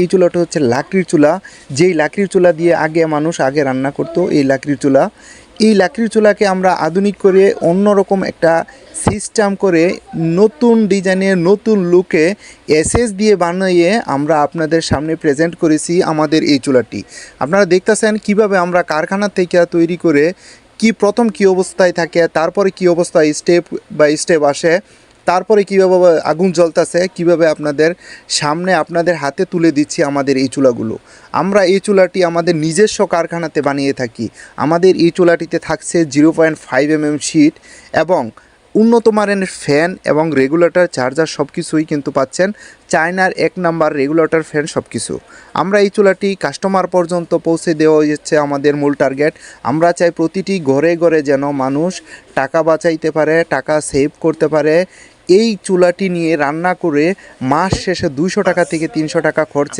এই চুলাটা হচ্ছে লাকড়ির চুলা। যেই লাকড়ির চুলা দিয়ে আগে মানুষ আগে রান্না করতো, এই লাকড়ির চুলা। এই লাকড়ির চুলাকে আমরা আধুনিক করে অন্যরকম একটা সিস্টেম করে নতুন ডিজাইনের নতুন লুকে এসএস দিয়ে বানিয়ে আমরা আপনাদের সামনে প্রেজেন্ট করেছি আমাদের এই চুলাটি। আপনারা দেখতেছেন কীভাবে আমরা কারখানা থেকে তৈরি করে কি প্রথম কি অবস্থায় থাকে, তারপরে কি অবস্থায় স্টেপ বাই স্টেপ আসে। তারপরে কীভাবে আগুন জ্বলতেছে, কীভাবে আপনাদের সামনে আপনাদের হাতে তুলে দিচ্ছি আমাদের এই চুলাগুলো। আমরা এই চুলাটি আমাদের নিজস্ব কারখানাতে বানিয়ে থাকি। আমাদের এই চুলাটিতে থাকছে zero point five M M sheet এবং উন্নত মানের ফ্যান এবং রেগুলেটর, চার্জার সব কিছুই কিন্তু পাচ্ছেন। চায়নার এক নাম্বার রেগুলেটর, ফ্যান সব কিছু আমরা এই চুলাটি কাস্টমার পর্যন্ত পৌঁছে দেওয়া হচ্ছে আমাদের মূল টার্গেট। আমরা চাই প্রতিটি ঘরে ঘরে যেন মানুষ টাকা বাঁচাইতে পারে, টাকা সেভ করতে পারে। এই চুলাটি নিয়ে রান্না করে মাস শেষে দুইশো টাকা থেকে তিনশো টাকা খরচে